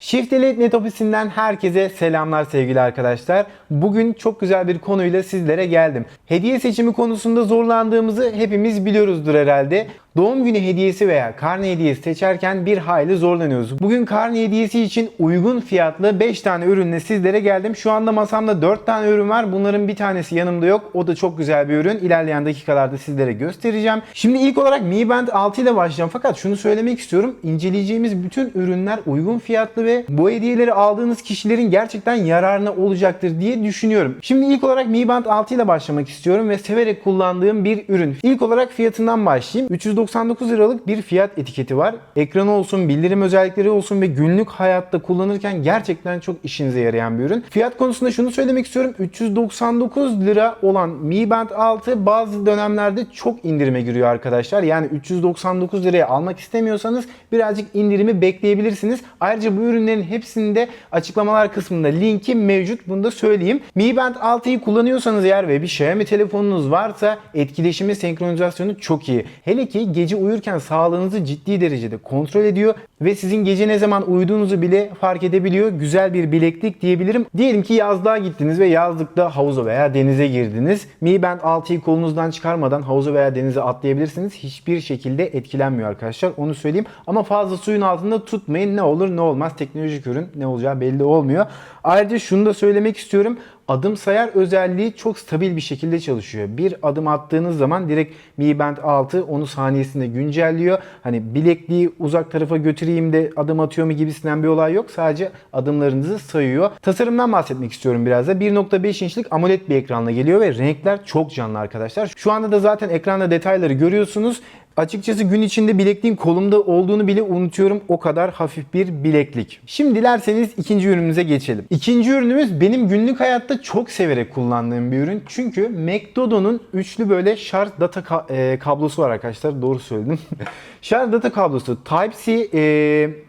Shift Elite Net ofisinden herkese selamlar sevgili arkadaşlar. Bugün çok güzel bir konuyla sizlere geldim. Hediye seçimi konusunda zorlandığımızı hepimiz biliyoruzdur herhalde. Doğum günü hediyesi veya karne hediyesi seçerken bir hayli zorlanıyoruz. Bugün karne hediyesi için uygun fiyatlı 5 tane ürünle sizlere geldim. Şu anda masamda 4 tane ürün var. Bunların bir tanesi yanımda yok. O da çok güzel bir ürün. İlerleyen dakikalarda sizlere göstereceğim. Şimdi ilk olarak Mi Band 6 ile başlayacağım. Fakat şunu söylemek istiyorum. İnceleyeceğimiz bütün ürünler uygun fiyatlı ve bu hediyeleri aldığınız kişilerin gerçekten yararına olacaktır diye düşünüyorum. Şimdi ilk olarak Mi Band 6 ile başlamak istiyorum ve severek kullandığım bir ürün. İlk olarak fiyatından başlayayım. 399 liralık bir fiyat etiketi var. Ekranı olsun, bildirim özellikleri olsun ve günlük hayatta kullanırken gerçekten çok işinize yarayan bir ürün. Fiyat konusunda şunu söylemek istiyorum. 399 lira olan Mi Band 6 bazı dönemlerde çok indirime giriyor arkadaşlar. Yani 399 liraya almak istemiyorsanız birazcık indirimi bekleyebilirsiniz. Ayrıca bu ürünlerin hepsinde açıklamalar kısmında linki mevcut. Bunu da söyleyeyim. Mi Band 6'yı kullanıyorsanız eğer ve bir Xiaomi telefonunuz varsa etkileşimi, senkronizasyonu çok iyi. Hele ki gece uyurken sağlığınızı ciddi derecede kontrol ediyor ve sizin gece ne zaman uyuduğunuzu bile fark edebiliyor. Güzel bir bileklik diyebilirim. Diyelim ki yazlığa gittiniz ve yazlıkta havuza veya denize girdiniz. Mi Band 6'yı kolunuzdan çıkarmadan havuza veya denize atlayabilirsiniz. Hiçbir şekilde etkilenmiyor arkadaşlar. Onu söyleyeyim. Ama fazla suyun altında tutmayın. Ne olur ne olmaz. Teknolojik ürün ne olacağı belli olmuyor. Ayrıca şunu da söylemek istiyorum. Adım sayar özelliği çok stabil bir şekilde çalışıyor. Bir adım attığınız zaman direkt Mi Band 6 onu saniyesinde güncelliyor. Hani bilekliği uzak tarafa götüreyim de adım atıyor mu gibisinden bir olay yok. Sadece adımlarınızı sayıyor. Tasarımdan bahsetmek istiyorum biraz da. 1.5 inçlik AMOLED bir ekranla geliyor ve renkler çok canlı arkadaşlar. Şu anda da zaten ekranda detayları görüyorsunuz. Açıkçası gün içinde bilekliğin kolumda olduğunu bile unutuyorum. O kadar hafif bir bileklik. Şimdi dilerseniz ikinci ürünümüze geçelim. İkinci ürünümüz benim günlük hayatta çok severek kullandığım bir ürün. Çünkü McDodo'nun üçlü böyle şarj data ka- e, kablosu var arkadaşlar. Doğru söyledim. şarj data kablosu Type-C, e,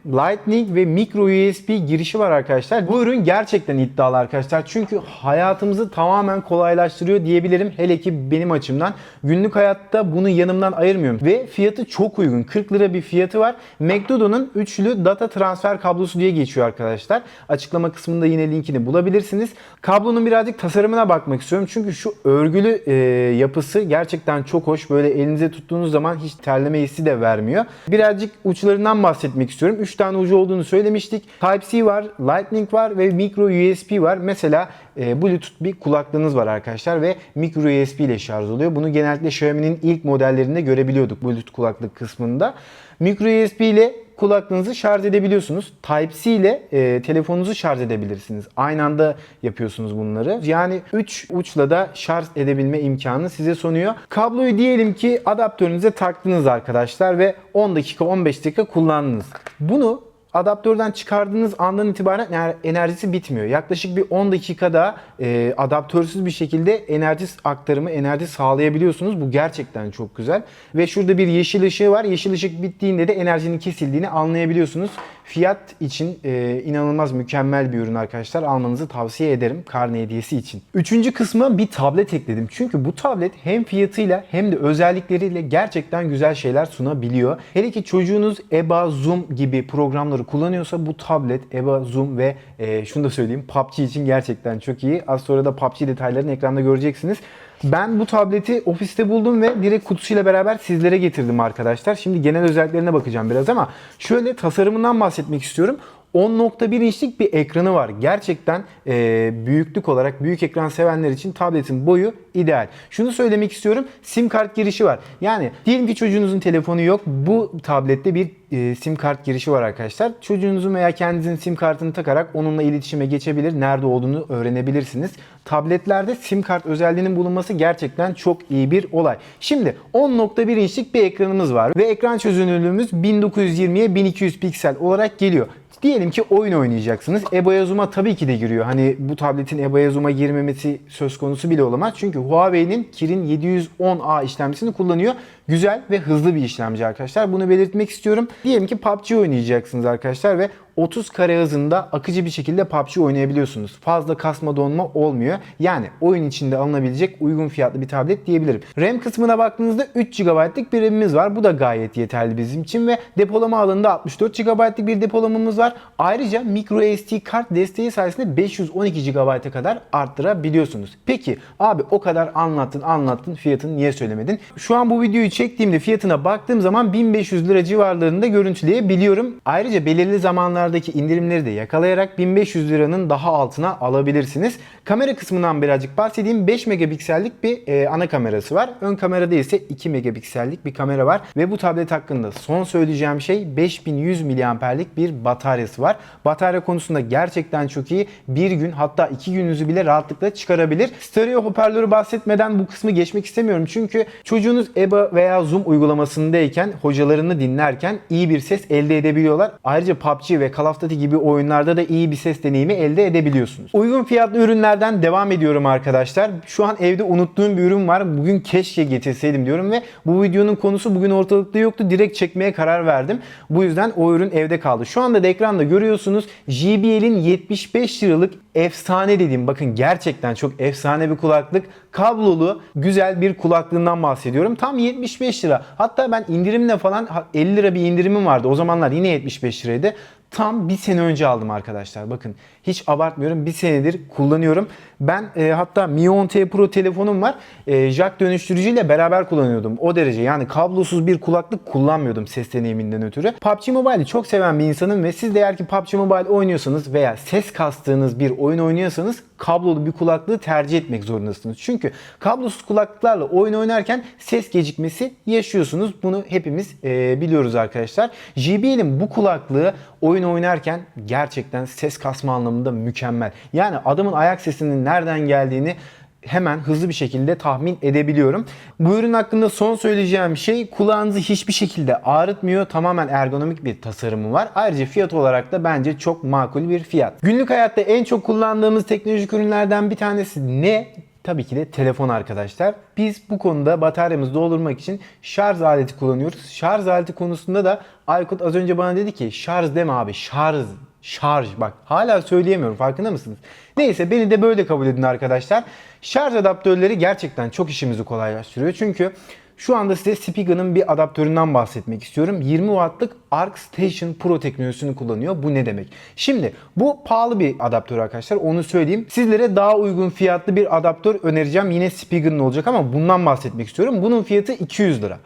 Lightning ve micro USB girişi var arkadaşlar. Bu ürün gerçekten iddialı arkadaşlar. Çünkü hayatımızı tamamen kolaylaştırıyor diyebilirim. Hele ki benim açımdan. Günlük hayatta bunu yanımdan ayırmıyorum. Ve fiyatı çok uygun. 40 lira bir fiyatı var. McDodo'nun üçlü data transfer kablosu diye geçiyor arkadaşlar. Açıklama kısmında yine linkini bulabilirsiniz. Kablonun birazcık tasarımına bakmak istiyorum. Çünkü şu örgülü e, yapısı gerçekten çok hoş. Böyle elinize tuttuğunuz zaman hiç terleme hissi de vermiyor. Birazcık uçlarından bahsetmek istiyorum. 3 tane ucu olduğunu söylemiştik. Type-C var, Lightning var ve micro USB var. Mesela e, Bluetooth bir kulaklığınız var arkadaşlar ve micro USB ile şarj oluyor. Bunu genellikle Xiaomi'nin ilk modellerinde görebiliyorduk Bluetooth kulaklık kısmında. Micro USB ile kulaklığınızı şarj edebiliyorsunuz. Type-C ile e, telefonunuzu şarj edebilirsiniz. Aynı anda yapıyorsunuz bunları. Yani 3 uçla da şarj edebilme imkanı size sunuyor. Kabloyu diyelim ki adaptörünüze taktınız arkadaşlar ve 10 dakika 15 dakika kullandınız. Bunu adaptörden çıkardığınız andan itibaren ener- enerjisi bitmiyor. Yaklaşık bir 10 dakikada e, adaptörsüz bir şekilde enerji aktarımı, enerji sağlayabiliyorsunuz. Bu gerçekten çok güzel. Ve şurada bir yeşil ışığı var. Yeşil ışık bittiğinde de enerjinin kesildiğini anlayabiliyorsunuz. Fiyat için e, inanılmaz mükemmel bir ürün arkadaşlar. Almanızı tavsiye ederim karne hediyesi için. Üçüncü kısma bir tablet ekledim. Çünkü bu tablet hem fiyatıyla hem de özellikleriyle gerçekten güzel şeyler sunabiliyor. Hele ki çocuğunuz EBA, Zoom gibi programları kullanıyorsa bu tablet, EBA, Zoom ve e, şunu da söyleyeyim PUBG için gerçekten çok iyi. Az sonra da PUBG detaylarını ekranda göreceksiniz. Ben bu tableti ofiste buldum ve direkt kutusuyla beraber sizlere getirdim arkadaşlar. Şimdi genel özelliklerine bakacağım biraz ama şöyle tasarımından bahsetmek istiyorum. 10.1 inçlik bir ekranı var. Gerçekten e, büyüklük olarak büyük ekran sevenler için tabletin boyu ideal. Şunu söylemek istiyorum. Sim kart girişi var. Yani diyelim ki çocuğunuzun telefonu yok. Bu tablette bir e, sim kart girişi var arkadaşlar. Çocuğunuzun veya kendinizin sim kartını takarak onunla iletişime geçebilir. Nerede olduğunu öğrenebilirsiniz. Tabletlerde sim kart özelliğinin bulunması gerçekten çok iyi bir olay. Şimdi 10.1 inçlik bir ekranımız var ve ekran çözünürlüğümüz 1920'ye 1200 piksel olarak geliyor. Diyelim ki oyun oynayacaksınız. EBA'ya Zoom'a tabii ki de giriyor. Hani bu tabletin EBA'ya Zoom'a girmemesi söz konusu bile olamaz. Çünkü Huawei'nin Kirin 710A işlemcisini kullanıyor. Güzel ve hızlı bir işlemci arkadaşlar. Bunu belirtmek istiyorum. Diyelim ki PUBG oynayacaksınız arkadaşlar ve 30 kare hızında akıcı bir şekilde PUBG oynayabiliyorsunuz. Fazla kasma donma olmuyor. Yani oyun içinde alınabilecek uygun fiyatlı bir tablet diyebilirim. RAM kısmına baktığınızda 3 GB'lık bir RAM'imiz var. Bu da gayet yeterli bizim için ve depolama alanında 64 GB'lık bir depolamamız var. Ayrıca micro SD kart desteği sayesinde 512 GB'a kadar arttırabiliyorsunuz. Peki abi o kadar anlattın anlattın fiyatını niye söylemedin? Şu an bu videoyu çektiğimde fiyatına baktığım zaman 1500 lira civarlarında görüntüleyebiliyorum. Ayrıca belirli zamanlardaki indirimleri de yakalayarak 1500 liranın daha altına alabilirsiniz. Kamera kısmından birazcık bahsedeyim. 5 megapiksellik bir e, ana kamerası var. Ön kamerada ise 2 megapiksellik bir kamera var. Ve bu tablet hakkında son söyleyeceğim şey 5100 miliamperlik bir bataryası var. Batarya konusunda gerçekten çok iyi. Bir gün hatta iki gününüzü bile rahatlıkla çıkarabilir. Stereo hoparlörü bahsetmeden bu kısmı geçmek istemiyorum. Çünkü çocuğunuz EBA veya Zoom uygulamasındayken hocalarını dinlerken iyi bir ses elde edebiliyorlar. Ayrıca PUBG ve Call of Duty gibi oyunlarda da iyi bir ses deneyimi elde edebiliyorsunuz. Uygun fiyatlı ürünlerden devam ediyorum arkadaşlar. Şu an evde unuttuğum bir ürün var. Bugün keşke getirseydim diyorum ve bu videonun konusu bugün ortalıkta yoktu. Direkt çekmeye karar verdim. Bu yüzden o ürün evde kaldı. Şu anda da ekranda görüyorsunuz JBL'in 75 liralık efsane dediğim bakın gerçekten çok efsane bir kulaklık. Kablolu güzel bir kulaklığından bahsediyorum. Tam 75 lira. Hatta ben indirimle falan 50 lira bir indirimim vardı. O zamanlar yine 75 liraydı. Tam bir sene önce aldım arkadaşlar. Bakın hiç abartmıyorum. Bir senedir kullanıyorum. Ben e, hatta Mi 10T Pro telefonum var. E, jack dönüştürücüyle beraber kullanıyordum. O derece yani kablosuz bir kulaklık kullanmıyordum ses deneyiminden ötürü. PUBG Mobile'i çok seven bir insanım ve siz de eğer ki PUBG Mobile oynuyorsanız veya ses kastığınız bir oyun oynuyorsanız kablolu bir kulaklığı tercih etmek zorundasınız. Çünkü kablosuz kulaklıklarla oyun oynarken ses gecikmesi yaşıyorsunuz. Bunu hepimiz e, biliyoruz arkadaşlar. JBL'in bu kulaklığı oyun oynarken gerçekten ses kasma anlamında mükemmel. Yani adamın ayak sesinin nereden geldiğini hemen hızlı bir şekilde tahmin edebiliyorum. Bu ürün hakkında son söyleyeceğim şey kulağınızı hiçbir şekilde ağrıtmıyor. Tamamen ergonomik bir tasarımı var. Ayrıca fiyat olarak da bence çok makul bir fiyat. Günlük hayatta en çok kullandığımız teknolojik ürünlerden bir tanesi ne? Tabii ki de telefon arkadaşlar. Biz bu konuda bataryamızı doldurmak için şarj aleti kullanıyoruz. Şarj aleti konusunda da Aykut az önce bana dedi ki şarj deme abi şarj Şarj bak hala söyleyemiyorum farkında mısınız? Neyse beni de böyle kabul edin arkadaşlar. Şarj adaptörleri gerçekten çok işimizi kolaylaştırıyor. Çünkü şu anda size Spiga'nın bir adaptöründen bahsetmek istiyorum. 20 wattlık ArcStation Pro teknolojisini kullanıyor. Bu ne demek? Şimdi bu pahalı bir adaptör arkadaşlar. Onu söyleyeyim. Sizlere daha uygun fiyatlı bir adaptör önereceğim. Yine Spiga'nın olacak ama bundan bahsetmek istiyorum. Bunun fiyatı 200 lira.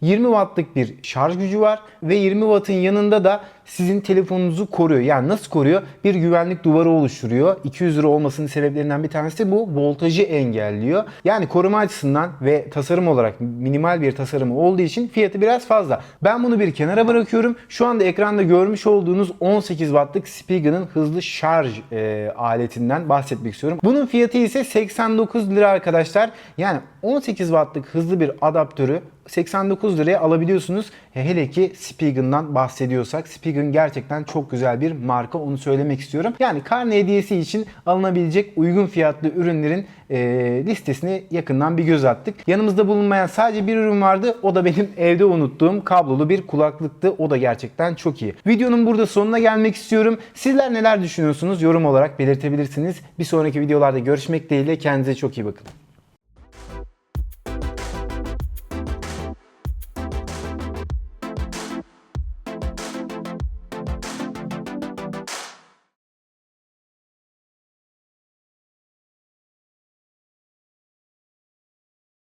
20 wattlık bir şarj gücü var ve 20 wattın yanında da sizin telefonunuzu koruyor. Yani nasıl koruyor? Bir güvenlik duvarı oluşturuyor. 200 lira olmasının sebeplerinden bir tanesi bu. Voltajı engelliyor. Yani koruma açısından ve tasarım olarak minimal bir tasarımı olduğu için fiyatı biraz fazla. Ben bunu bir kenara bırakıyorum. Şu anda ekranda görmüş olduğunuz 18 wattlık Spiga'nın hızlı şarj e, aletinden bahsetmek istiyorum. Bunun fiyatı ise 89 lira arkadaşlar. Yani 18 wattlık hızlı bir adaptörü 89 liraya alabiliyorsunuz. Hele ki Spigen'dan bahsediyorsak. Spigen gerçekten çok güzel bir marka onu söylemek istiyorum. Yani karne hediyesi için alınabilecek uygun fiyatlı ürünlerin e, listesini yakından bir göz attık. Yanımızda bulunmayan sadece bir ürün vardı. O da benim evde unuttuğum kablolu bir kulaklıktı. O da gerçekten çok iyi. Videonun burada sonuna gelmek istiyorum. Sizler neler düşünüyorsunuz? Yorum olarak belirtebilirsiniz. Bir sonraki videolarda görüşmek dileğiyle kendinize çok iyi bakın.